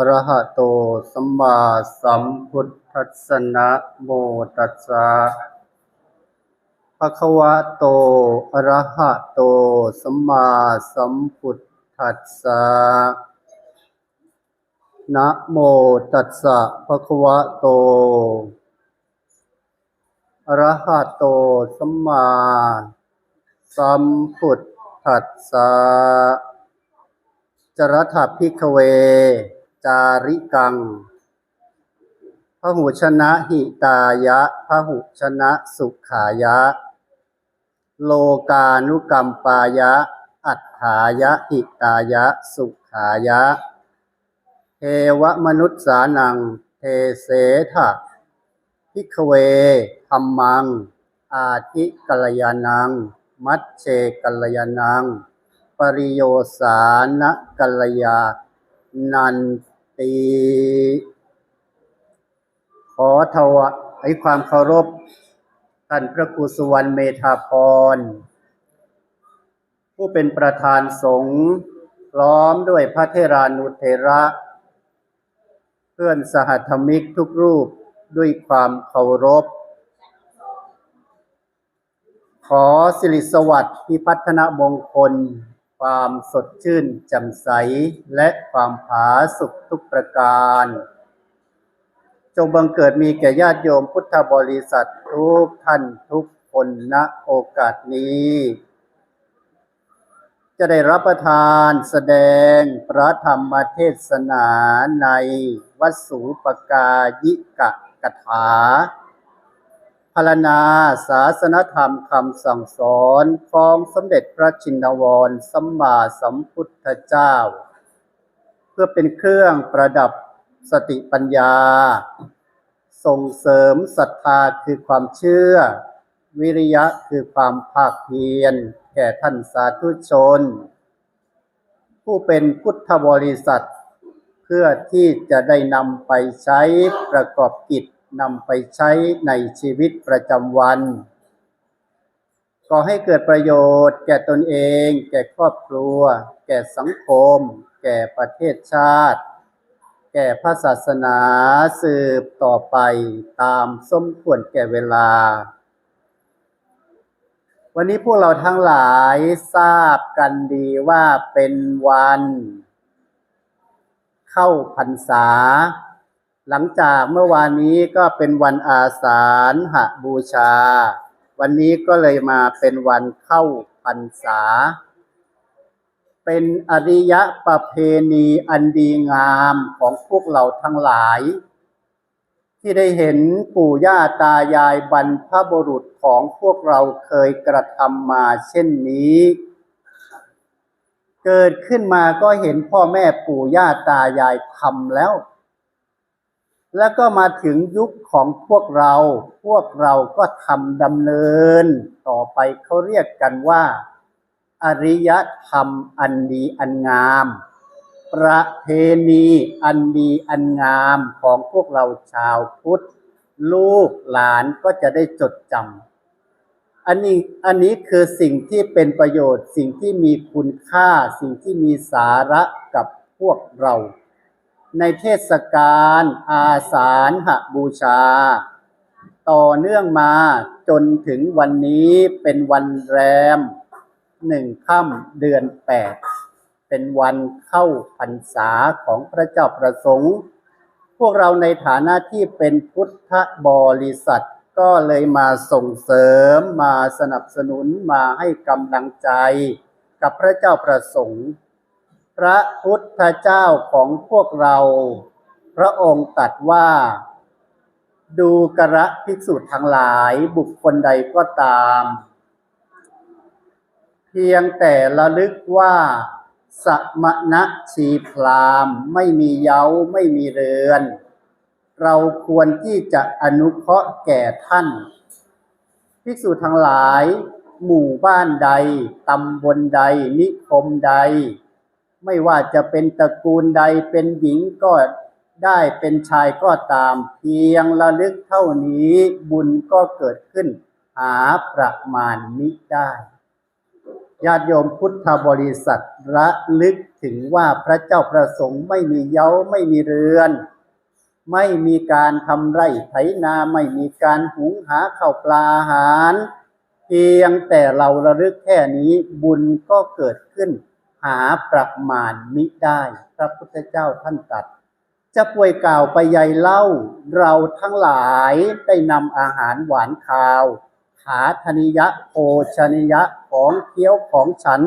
อรหะโตสัมมาสัมพุทธัสสะนะโมตัสสะภะคะวะโตอรหะโตสัมมาสัมพุทธัสสะนะโมตัสสะภะคะวะโตอรหะโตสัมมาสัมพุทธัสสะจรัฐพิกเว จาริกังพระหุชนะหิตายะพระหุชนะสุขายะ โลกานุกรรมปายะ อัฏฐายะหิตายะ สุขายะ เทวมนุษย์สานัง เทเสทะพิกเวธรรมัง อาทิกัลยานัง มัชเชกัลยานัง ปริโยสานะกัลยานัน ติ ขอถวายความเคารพ ท่านพระครูสุวรรณเมธาพร ผู้เป็นประธานสงฆ์พร้อมด้วยพระเทรานุเทระ เพื่อนสหธรรมิกทุกรูปด้วยความเคารพ ขอสิริสวัสดิ์พิพัฒนมงคล ความสดชื่นแจ่มใสและความผาสุกทุกประการ จงบังเกิดมีแก่ญาติโยมพุทธบริษัททุกท่านทุกคนณโอกาสนี้ จะได้รับประทานแสดงพระธรรมเทศนาในวัดสูปกายิกะกถา รรณนาศาสนธรรมคำสั่งสอนของสมเด็จพระชินวรสัมมาสัมพุทธเจ้า เพื่อเป็นเครื่องประดับสติปัญญา ส่งเสริมศรัทธาคือความเชื่อ วิริยะคือความภาคเพียร แก่ท่านสาธุชน ผู้เป็นพุทธบริษัท เพื่อที่จะได้นำไปใช้ประกอบกิจ นำไปใช้ในชีวิตประจำวันก่อให้เกิดประโยชน์แก่ตนเอง แก่ครอบครัว แก่สังคม แก่ประเทศชาติ แก่พระศาสนาสืบต่อไปตามสมควรแก่เวลา วันนี้พวกเราทั้งหลายทราบกันดีว่าเป็นวัน เข้าพรรษา หลังจากเมื่อวานนี้ก็เป็นวันอาสาฬหบูชา วันนี้ก็เลยมาเป็นวันเข้าพรรษา เป็นอริยประเพณีอันดีงามของพวกเราทั้งหลาย ที่ได้เห็นปู่ย่าตายายบรรพบุรุษของพวกเราเคยกระทำมาเช่นนี้ เกิดขึ้นมาก็เห็นพ่อแม่ปู่ย่าตายายทำแล้ว แล้วก็มาถึงยุคของพวกเรา พวกเราก็ทำดำเนิน ต่อไปเขาเรียกกันว่า อริยธรรมอันดีอันงาม ประเพณีอันดีอันงามของพวกเราชาวพุทธ ลูกหลานก็จะได้จดจำอันนี้อันนี้คือสิ่งที่เป็นประโยชน์ สิ่งที่มีคุณค่า สิ่งที่มีสาระกับพวกเรา ในเทศกาลอาสาฬหบูชา ต่อเนื่องมาจนถึงวันนี้เป็นวันแรมหนึ่งค่ำเดือนแปดเป็นวันเข้าพรรษาของพระเจ้าประสงค์ พวกเราในฐานะที่เป็นพุทธบริษัท ก็เลยมาส่งเสริมมาสนับสนุนมาให้กำลังใจกับพระเจ้าประสงค์ พระพุทธเจ้าของพวกเรา พระองค์ตรัสว่า ดูกระภิกษุทั้งหลายบุคคลใดก็ตาม เพียงแต่ระลึกว่า สมณะชีพรามไม่มีเย้าไม่มีเรือน เราควรที่จะอนุเคราะห์แก่ท่าน ภิกษุทั้งหลาย หมู่บ้านใด ตำบลใด นิคมใด ไม่ว่าจะเป็นตระกูลใดเป็นหญิงก็ได้เป็นชายก็ตาม เพียงระลึกเท่านี้บุญก็เกิดขึ้น หาประมาณมิได้ ญาติโยมพุทธบริษัทระลึกถึงว่าพระเจ้าประสงค์ไม่มีเย้าไม่มีเรือน ไม่มีการทำไร่ไถนาไม่มีการหุงหาข้าวปลาอาหาร เพียงแต่เราระลึกแค่นี้บุญก็เกิดขึ้น หาประมาณมิได้ พระพุทธเจ้าท่านตรัส จะป่วยกล่าวไปใหญ่เล่า เราทั้งหลายได้นำอาหารหวานคาว ขาธนิยะโภชนิยะของเคี้ยวของฉัน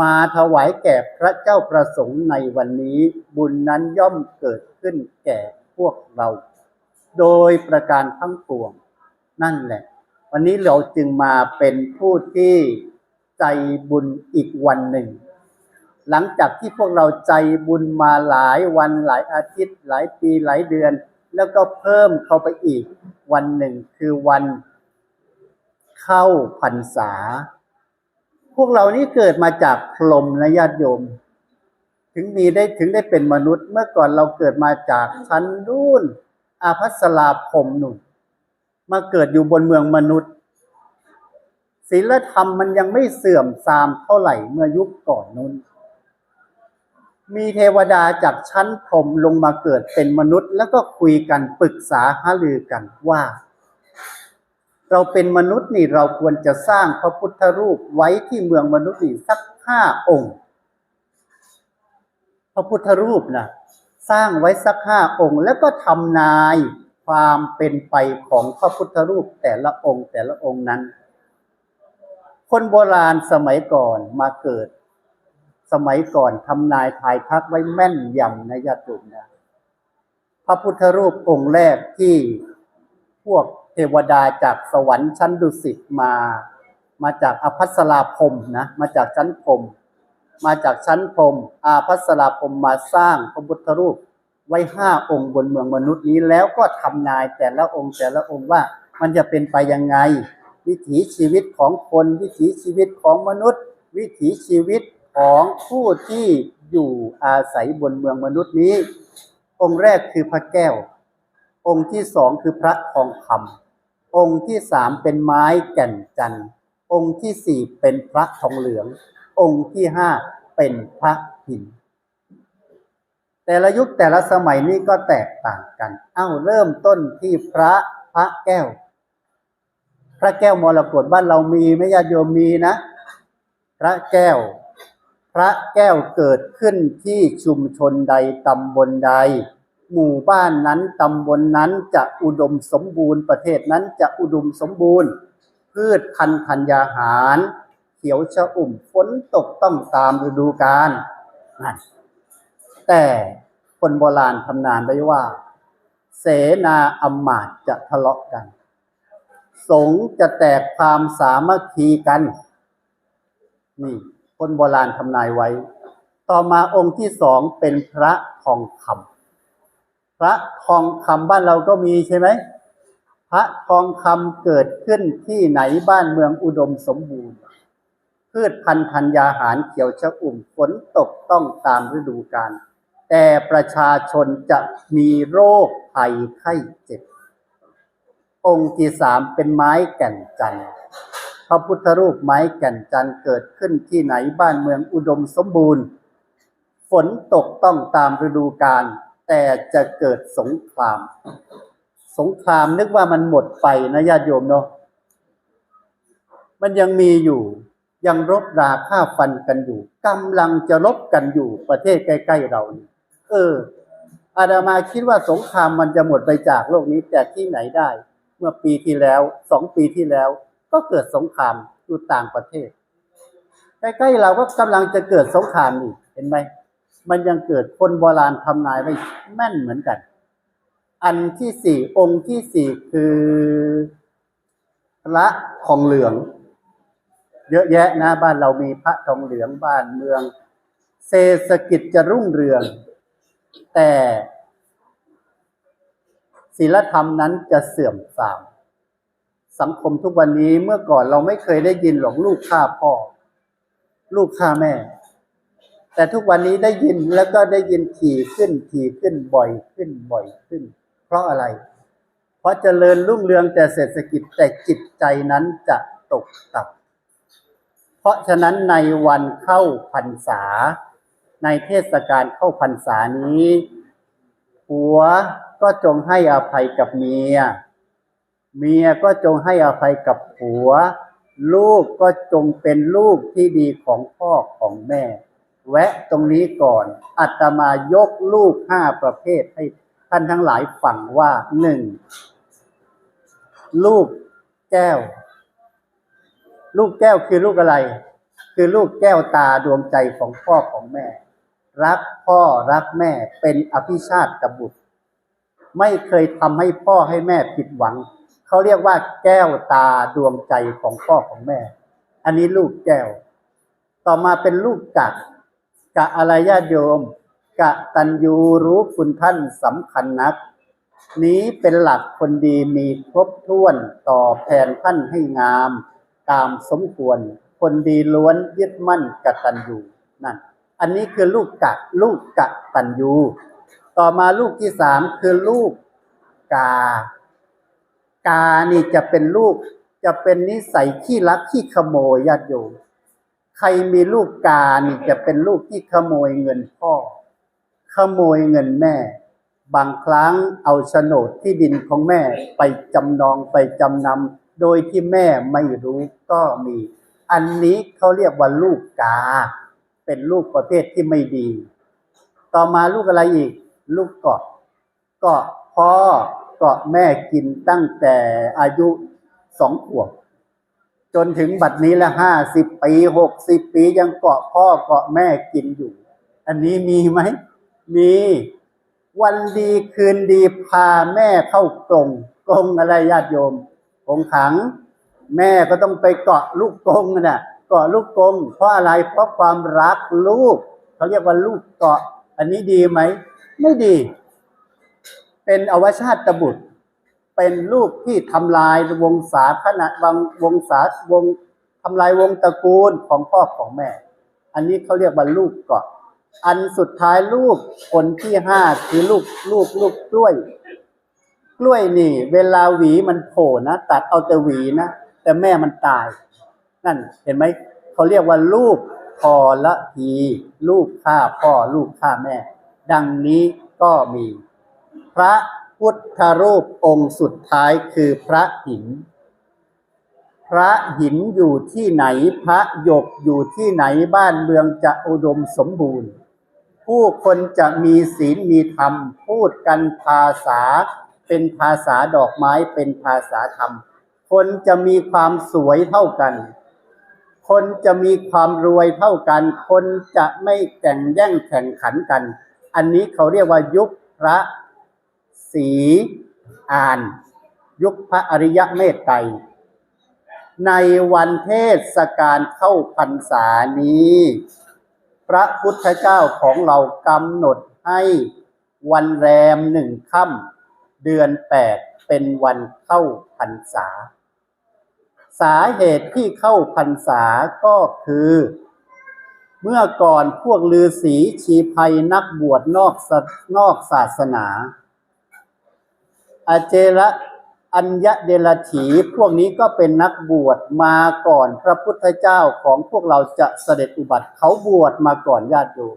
มาถวายแก่พระเจ้าประสงค์ในวันนี้ บุญนั้นย่อมเกิดขึ้นแก่พวกเรา โดยประการทั้งปวง นั่นแหละ วันนี้เราจึงมาเป็นผู้ที่ใจบุญอีกวันหนึ่ง หลังจากที่พวกเราใจบุญมาหลายวันหลายอาทิตย์ หลายปีหลายเดือน แล้วก็เพิ่มเข้าไปอีก วันหนึ่งคือวัน เข้าพรรษา พวกเรานี่เกิดมาจากพรมนะญาติโยม ถึงมีได้ถึงได้เป็นมนุษย์ เมื่อก่อนเราเกิดมาจากชั้นรุ่นอาภัสราพรมหนุ่นมาเกิดอยู่บนเมืองมนุษย์ศีลธรรมมันยังไม่เสื่อมทรามเท่าไหร่เมื่อยุคก่อนนู้น มีเทวดาจากชั้นพรมลงมาเกิดเป็นมนุษย์ แล้วก็คุยกันปรึกษาหารือกันว่า เราเป็นมนุษย์นี่เราควรจะสร้างพระพุทธรูปไว้ที่เมืองมนุษย์นี่สักห้าองค์ พระพุทธรูปนะสร้างไว้สักห้าองค์ แล้วก็ทำนายความเป็นไปของพระพุทธรูปแต่ละองค์แต่ละองค์นั้น คนโบราณสมัยก่อนมาเกิด สมัยก่อนทำนายทายทักไว้แม่นยำนะญาติโยมนะพระพุทธรูปองค์แรกที่พวกเทวดาจากสวรรค์ชั้นดุสิตมา มาจากอภัสราพรมนะ มาจากชั้นพรม มาจากชั้นพรมอาภัสราพรมมาสร้างพระพุทธรูปไว้ห้าองค์บนเมืองมนุษย์นี้แล้วก็ทำนายแต่ละองค์แต่ละองค์ว่ามันจะเป็นไปยังไง วิถีชีวิตของคน วิถีชีวิตของมนุษย์ วิถีชีวิต ของผู้ที่อยู่อาศัยบนเมืองมนุษย์นี้ องค์แรกคือพระแก้ว องค์ที่สองคือพระทองคำองค์ที่สามเป็นไม้แก่นจันทร์องค์ที่สี่เป็นพระทองเหลือง องค์ที่ห้าเป็นพระหิน แต่ละยุคแต่ละสมัยนี้ก็แตกต่างกัน เอ้าเริ่มต้นที่พระพระแก้ว พระแก้วมรกตบ้านเรามีไหมญาติโยมมีนะ พระแก้ว พระแก้วเกิดขึ้นที่ชุมชนใดตำบลใด หมู่บ้านนั้นตำบลนนั้นจะอุดมสมบูรณ์ประเทศนั้นจะอุดมสมบูรณ์ พืชพันธุ์ธัญญาหาร เขียวชอุ่มฝนตกต้องตามฤดูกาลนั่นแต่คนโบราณทำนานไว้ว่า เสนาอำมาตย์จะทะเลาะกัน สงจะแตกความสามัคคีกันนี่ คนโบราณทำนายไว้ ต่อมาองค์ที่สองเป็นพระทองคำพระทองคำบ้านเราก็มีใช่ไหมพระทองคำเกิดขึ้นที่ไหนบ้านเมืองอุดมสมบูรณ์พืชพันธุ์ธัญญาหารเขียวชะอุ่มฝนตกต้องตามฤดูกาลแต่ประชาชนจะมีโรคภัยไข้เจ็บ องค์ที่สามเป็นไม้แก่นจันทร์ พระพุทธรูปไม้แก่นจันเกิดขึ้นที่ไหนบ้านเมืองอุดมสมบูรณ์ ฝนตกต้องตามฤดูกาลแต่จะเกิดสงคราม สงครามนึกว่ามันหมดไปนะญาติโยมเนาะมันยังมีอยู่ยังรบราฆ่าฟันกันอยู่กำลังจะรบกันอยู่ประเทศใกล้ๆเราเออ อาดามาคิดว่าสงครามมันจะหมดไปจากโลกนี้แต่ที่ไหนได้ เมื่อปีที่แล้วสองปีที่แล้ว ก็เกิดสงครามอยู่ต่างประเทศ ใกล้ๆเราก็กำลังจะเกิดสงครามนี่เห็นไหมมันยังเกิดคนโบราณทำนายไว้แม่นเหมือนกัน อันที่สี่องค์ที่สี่คือพระทองเหลือง เยอะแยะนะ บ้านเรามีพระทองเหลืองบ้านเมือง เศรษฐกิจจะรุ่งเรือง แต่ศีลธรรมนั้นจะเสื่อมทราม สังคมทุกวันนี้เมื่อก่อนเราไม่เคยได้ยินหรอกลูกฆ่าพ่อ ลูกฆ่าแม่ แต่ทุกวันนี้ได้ยินแล้วก็ได้ยินถี่ขึ้นถี่ขึ้นบ่อยขึ้นบ่อยขึ้น เพราะอะไร เพราะเจริญรุ่งเรืองแต่เศรษฐกิจแต่จิตใจนั้นจะตกต่ำเพราะฉะนั้นในวันเข้าพรรษา ในเทศกาลเข้าพรรษานี้ผัวก็จงให้อภัยกับเมีย เมียก็จงให้อภัยกับผัว ลูกก็จงเป็นลูกที่ดีของพ่อของแม่ แวะตรงนี้ก่อนอัตมายกลูกห้าประเภทให้ท่านทั้งหลายฟังว่าหนึ่งลูกแก้ว ลูกแก้วคือลูกอะไร คือลูกแก้วตาดวงใจของพ่อของแม่ รักพ่อรักแม่เป็นอภิชาติบุตร ไม่เคยทำให้พ่อให้แม่ผิดหวัง เขาเรียกว่าแก้วตาดวงใจของพ่อของแม่ อันนี้ลูกแก้ว ต่อมาเป็นลูกกะกะอะไรญาติโยม กะตัญญูรู้คุณท่านสำคัญนัก นี้เป็นหลักคนดีมีครบถ้วนต่อแทนท่านให้งาม ตามสมควร คนดีล้วนยึดมั่นกะตัญญูนั่น อันนี้คือลูกกะลูกกะตัญญูต่อมาลูกที่สามคือลูกกา กานี่จะเป็นลูกจะเป็นนิสัยขี้ลักขี้ขโมยญาติโยมใครมีลูกกานี่จะเป็นลูกที่ขโมยเงินพ่อ ขโมยเงินแม่ บางครั้งเอาโฉนดที่ดินของแม่ไปจำนองไปจำนำโดยที่แม่ไม่รู้ก็มี อันนี้เขาเรียกว่าลูกกา เป็นลูกประเภทที่ไม่ดี ต่อมาลูกอะไรอีก ลูกเกาะเกาะพ่อ เกาะแม่กินตั้งแต่อายุสองขวบ จนถึงบัดนี้ละห้าสิบปีหกสิบปียังเกาะพ่อเกาะแม่กินอยู่ อันนี้มีไหม มีวันดีคืนดีพาแม่เข้ากรงกรงอะไรญาติโยมกรงขัง แม่ก็ต้องไปเกาะลูกกรงน่ะเกาะลูกกรงเพราะอะไรเพราะความรักลูกเขาเรียกว่าลูกเกาะ อันนี้ดีไหม ไม่ดี เป็นอวชาตบุตร เป็นลูกที่ทำลายวงศาคณะวงวงศาวงทำลายวงตระกูลของพ่อของแม่ อันนี้เขาเรียกว่าลูกเกาะอันสุดท้ายลูกคนที่ห้าคือลูกลูกลูกกล้วย กล้วยนี่ เวลาหวีมันโผล่นะตัดเอาแต่หวีนะแต่แม่มันตาย นั่นเห็นไหมเขาเรียกว่าลูกพอละทีลูกฆ่าพ่อลูกฆ่าแม่ ดังนี้ก็มี พระพุทธรูปองค์สุดท้ายคือพระหิน พระหินอยู่ที่ไหนพระหยกอยู่ที่ไหนบ้านเมืองจะอุดมสมบูรณ์ ผู้คนจะมีศีลมีธรรม พูดกันภาษา เป็นภาษาดอกไม้เป็นภาษาธรรม คนจะมีความสวยเท่ากัน คนจะมีความรวยเท่ากัน คนจะไม่แข่งแย่งแข่งขันกัน อันนี้เขาเรียกว่ายุคพระ ศรีอาน ยุคพระอริยะเมตไตรในวันเทศกาลเข้าพรรษานี้ พระพุทธเจ้าของเรากำหนดให้วันแรมหนึ่งค่ำเดือนแปดเป็นวันเข้าพรรษา สาเหตุที่เข้าพรรษาก็คือ เมื่อก่อนพวกฤาษีชีภัยนักบวชนอกนอกศาสนา อาเจระอัญญเดลถีพวกนี้ก็เป็นนักบวชมาก่อนพระพุทธเจ้าของพวกเราจะเสด็จอุบัติเขาบวชมาก่อนญาติโยม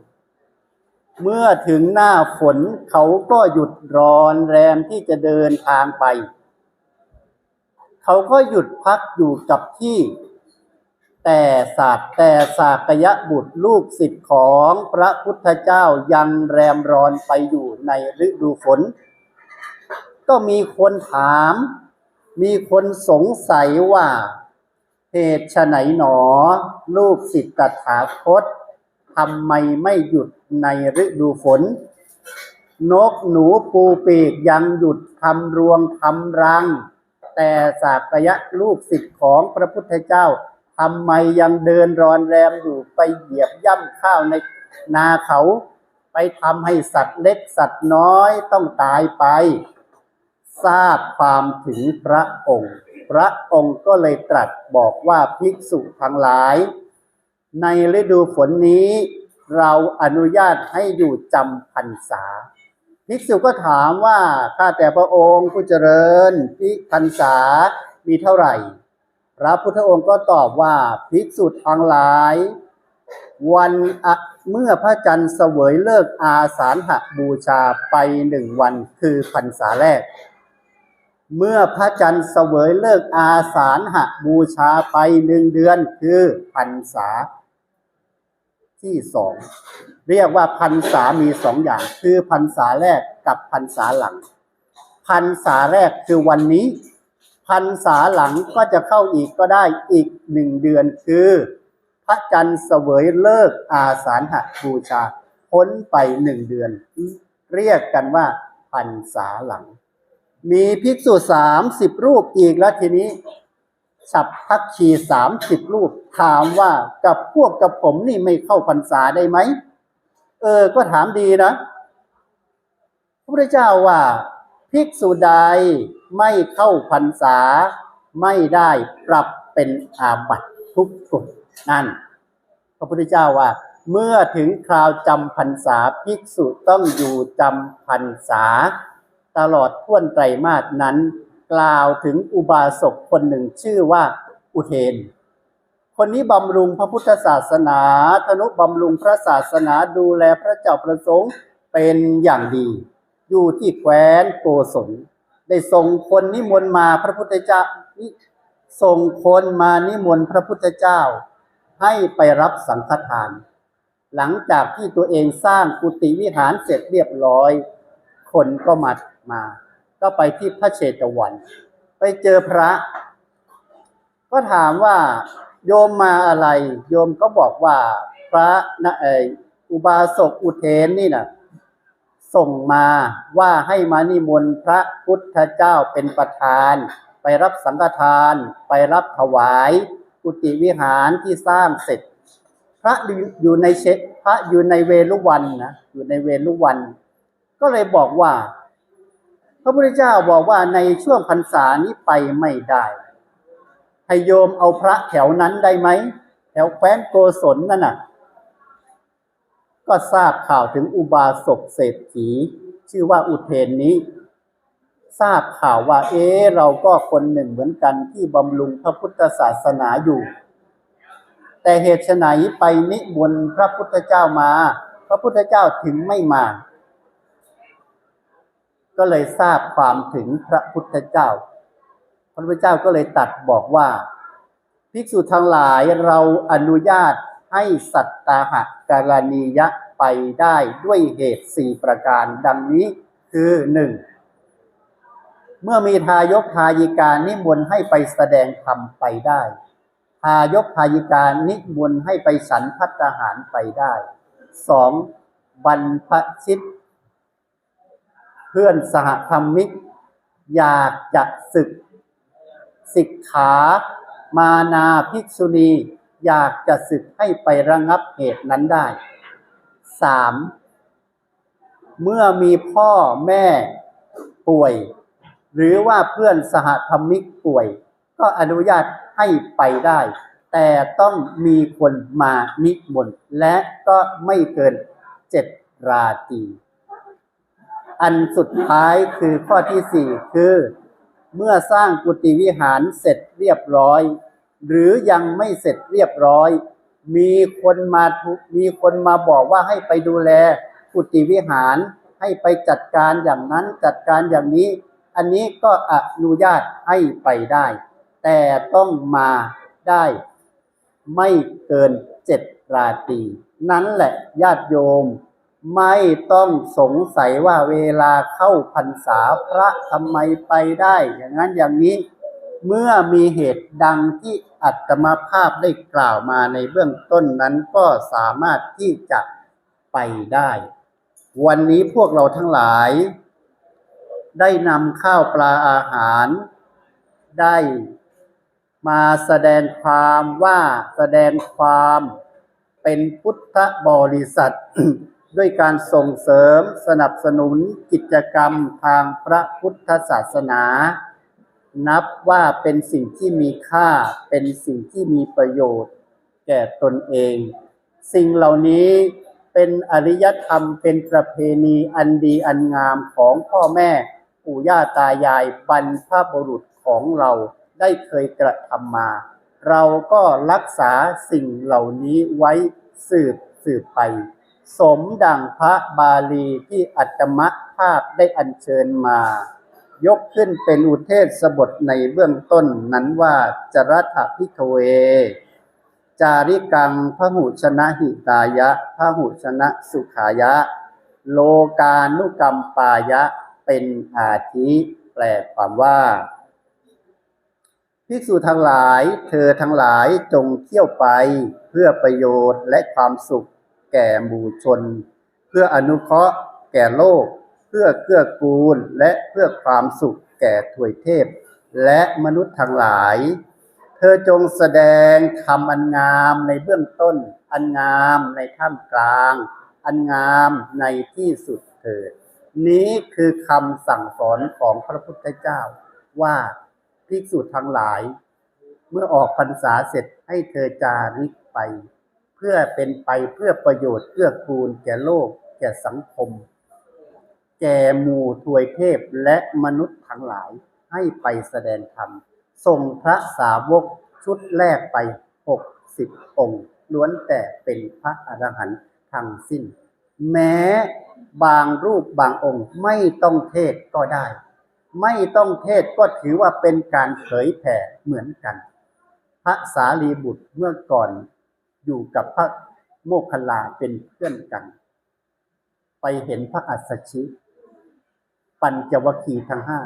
เมื่อถึงหน้าฝนเขาก็หยุดรอนแรมที่จะเดินทางไป เขาก็หยุดพักอยู่กับที่ แต่ศาสแต่สากยะบุตรลูกศิษย์ของพระพุทธเจ้ายังแรมรอนไปอยู่ในฤดูฝน ก็มีคนถาม มีคนสงสัยว่าเหตุไฉนหนอ ลูกศิษย์ตถาคตทำไมไม่หยุดในฤดูฝน นกหนูปูปีกยังหยุดทำรวงทำรัง แต่สากยะลูกศิษย์ของพระพุทธเจ้าทำไมยังเดินรอนแรมอยู่ไปเหยียบย่ำข้าวในนาเขา ไปทำให้สัตว์เล็กสัตว์น้อยต้องตายไป ทราบความถึงพระองค์ พระองค์ก็เลยตรัสบอกว่าภิกษุทั้งหลาย ในฤดูฝนนี้ เราอนุญาตให้อยู่จำพรรษา ภิกษุก็ถามว่าข้าแต่พระองค์ผู้เจริญพิพรรษามีเท่าไหร่ พระพุทธองค์ก็ตอบว่าภิกษุทั้งหลาย วันเมื่อพระจันทร์เสวยเลิกอาสาฬหบูชาไปหนึ่งวันคือพรรษาแรก เมื่อพระจันทร์เสวยเลิกอาสาฬหบูชาไปหนึ่งเดือนคือพรรษาที่สองเรียกว่าพรรษามีสองอย่าง คือพรรษาแรกกับพรรษาหลังพรรษาแรกคือวันนี้พรรษาหลังก็จะเข้าอีกก็ได้อีกหนึ่งเดือนคือ พระจันทร์เสวยเลิกอาสาฬหบูชาพ้นไปหนึ่งเดือน เรียกกันว่าพรรษาหลัง มีภิกษุสามสิบรูปอีกแล้วทีนี้ฉับพักชีสามสิบรูป ถามว่ากับพวกกับผมนี่ไม่เข้าพรรษาได้ไหม เออ ก็ถามดีนะพระพุทธเจ้าว่า ภิกษุใดไม่เข้าพรรษา ไม่ได้ปรับเป็นอาบัติทุกกฎนั่น พระพุทธเจ้าว่า เมื่อถึงคราวจำพรรษาภิกษุต้องอยู่จำพรรษา ตลอดท่วนไตรมาสนั้น กล่าวถึงอุบาสกคนหนึ่งชื่อว่าอุเทน คนนี้บำรุงพระพุทธศาสนา ธนุบำรุงพระศาสนาดูแลพระเจ้าประสงค์เป็นอย่างดี อยู่ที่แคว้นโกศลได้ส่งคนนิมนต์มาพระพุทธเจ้าส่งคนมานิมนต์พระพุทธเจ้า ให้ไปรับสังฆทาน หลังจากที่ตัวเองสร้างกุฏิวิหารเสร็จเรียบร้อย คนก็มา มา ก็ไปที่พระเชตวัน ไปเจอพระ ก็ถามว่าโยมมาอะไร โยมก็บอกว่าพระนะเอออุบาสกอุเทนนี่นะส่งมาว่าให้มานิมนต์พระพุทธเจ้าเป็นประธาน ไปรับสังฆทาน ไปรับถวายกุฏิวิหารที่สร้างเสร็จ พระอยู่ในเชพระอยู่ในเวลุวันนะอยู่ในเวลุวัน ก็เลยบอกว่า ระพุทธเจ้าบอกว่าในช่วงพรรษานี้ไปไม่ได้ให้โยมเอาพระแถวนั้นได้ไหมแถวแคว้นโกศลนั่นน่ะ ก็ทราบข่าวถึงอุบาสกเศรษฐี ชื่อว่าอุเทนนี้ ทราบข่าวว่า เอ๊เราก็คนหนึ่งเหมือนกันที่บำรุงพระพุทธศาสนาอยู่ แต่เหตุไฉนไปนิมนต์พระพุทธเจ้ามา พระพุทธเจ้าถึงไม่มา ก็เลยทราบความถึงพระพุทธเจ้า พระพุทธเจ้าก็เลยตัดบอกว่า ภิกษุทั้งหลายเราอนุญาตให้สัตตาหะการณียะไปได้ด้วยเหตุสี่ประการดังนี้คือหนึ่งเมื่อมีทายกทายิกานิมนต์ให้ไปแสดงธรรมไปได้ ทายกทายิกานิมนต์ให้ไปฉันพัตตาหารไปได้สองบรรพชิต เพื่อนสหธรรมิก อยากจะศึกสิกขา มานาภิกษุณี อยากจะศึกให้ไประงับเหตุนั้นได้สามเมื่อมีพ่อแม่ป่วย หรือว่าเพื่อนสหธรรมิกป่วย ก็อนุญาตให้ไปได้ แต่ต้องมีคนมานิมนต์และก็ไม่เกินเจ็ดราตรี อันสุดท้ายคือข้อที่สี่คือ เมื่อสร้างกุฏิวิหารเสร็จเรียบร้อย หรือยังไม่เสร็จเรียบร้อย มีคนมามีคนมาบอกว่าให้ไปดูแลกุฏิวิหาร ให้ไปจัดการอย่างนั้นจัดการอย่างนี้ อันนี้ก็อนุญาตให้ไปได้ แต่ต้องมาได้ ไม่เกินเจ็ดราตรีนั้นแหละญาติโยม ไม่ต้องสงสัยว่าเวลาเข้าพรรษาพระทำไมไปได้ อย่างนั้นอย่างนี้เมื่อมีเหตุดังที่อัตมาภาพได้กล่าวมาในเบื้องต้นนั้นก็สามารถที่จะไปได้ วันนี้พวกเราทั้งหลาย ได้นำข้าวปลาอาหาร ได้มาแสดงความว่าแสดงความเป็นพุทธบริษัท ด้วยการส่งเสริมสนับสนุนกิจกรรมทางพระพุทธศาสนา นับว่าเป็นสิ่งที่มีค่าเป็นสิ่งที่มีประโยชน์ แก่ตนเอง สิ่งเหล่านี้เป็นอริยธรรมเป็นประเพณีอันดีอันงามของพ่อแม่ปู่ย่าตายายบรรพบุรุษของเราได้เคยกระทำมา เราก็รักษาสิ่งเหล่านี้ไว้สืบสืบไป สมดังพระบาลีที่อัตมภาพได้อัญเชิญมา ยกขึ้นเป็นอุเทศบทในเบื้องต้นนั้นว่าจรัฐพิกเว จาริกังพหุชนะหิตายะพหุชนะสุขายะ โลกานุกรรมปายะเป็นอาทิแปลความว่าภิกษุทั้งหลาย เธอทั้งหลายจงเที่ยวไปเพื่อประโยชน์และความสุข แก่หมู่ชน เพื่ออนุเคราะห์ แก่โลก เพื่อเกื้อกูลและเพื่อความสุขแก่ถวยเทพ และมนุษย์ทั้งหลาย เธอจงแสดงคำอันงามในเบื้องต้น อันงามในท่ามกลาง อันงามในที่สุดเถิดนี้คือคำสั่งสอนของพระพุทธเจ้า ว่าภิกษุทั้งหลาย เมื่อออกพรรษาเสร็จให้เธอจาริกไป เพื่อเป็นไปเพื่อประโยชน์เกื้อกูลแก่โลก แก่สังคม แก่หมู่ทวยเทพและมนุษย์ทั้งหลายให้ไปแสดงธรรมส่งพระสาวกชุดแรกไปหกสิบองค์ล้วนแต่เป็นพระอรหันต์ทั้งสิ้น แม้บางรูปบางองค์ไม่ต้องเทศก็ได้ ไม่ต้องเทศก็ถือว่าเป็นการเผยแผ่เหมือนกัน พระสารีบุตรเมื่อก่อน อยู่กับพระโมคคัลลาเป็นเพื่อนกัน ไปเห็นพระอัสสชิ ปัญจวคีทั้งห้า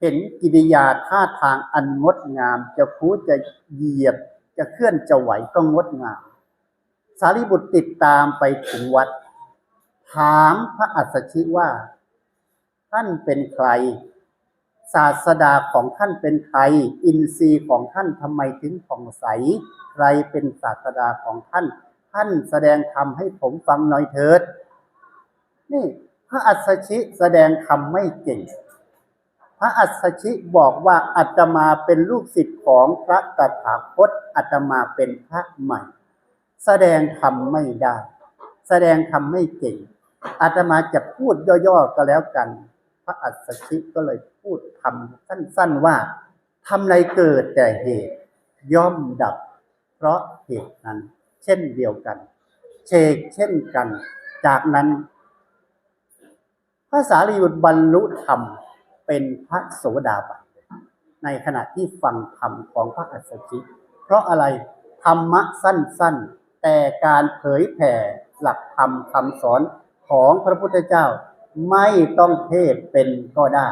เห็นกิริยาท่าทางอันงดงาม จะพูดจะเหยียบ จะเคลื่อนจะไหวก็งดงาม สารีบุตรติดตามไปถึงวัด ถามพระอัสสชิว่า ท่านเป็นใคร ศาสดาของท่านเป็นใคร อินทรีย์ของท่านทำไมถึงผ่องใส ใครเป็นศาสดาของท่าน ท่านแสดงธรรมให้ผมฟังหน่อยเถิด นี่พระอัสสชิแสดงธรรมไม่เก่ง พระอัสสชิบอกว่าอาตมาเป็นลูกศิษย์ของพระตถาคตอาตมาเป็นพระใหม่ แสดงธรรมไม่ได้ แสดงธรรมไม่เก่งอาตมาจะพูดย่อๆก็แล้วกัน พระอัสสชิก็เลยพูดคำสั้นๆว่าทำไรเกิดแต่เหตุย่อมดับ เพราะเหตุนั้น เช่นเดียวกัน เชกเช่นกัน จากนั้น พระสารีบุตรบรรลุธรรมเป็นพระโสดาบันในขณะที่ฟังธรรมของพระอัสสชิเพราะอะไรธรรมะสั้นๆ แต่การเผยแผ่หลักธรรมคำสอนของพระพุทธเจ้า ไม่ต้องเทศเป็นก็ได้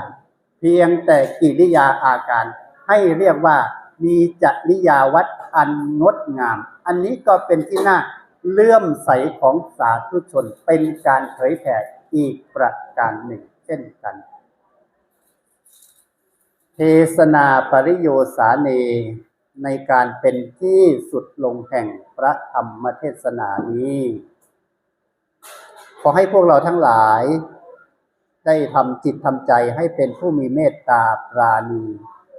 เพียงแต่กิริยาอาการ ให้เรียกว่ามีจริยาวัดอันงดงาม อันนี้ก็เป็นที่น่าเลื่อมใสของสาธุชนเป็นการเผยแผ่อีกประการหนึ่ง เช่นกัน เทศนาปริโยสาเนในการเป็นที่สุดลงแห่งพระธรรมเทศนานี้ ขอให้พวกเราทั้งหลาย ได้ทำจิตทำใจให้เป็นผู้มีเมตตาปราณี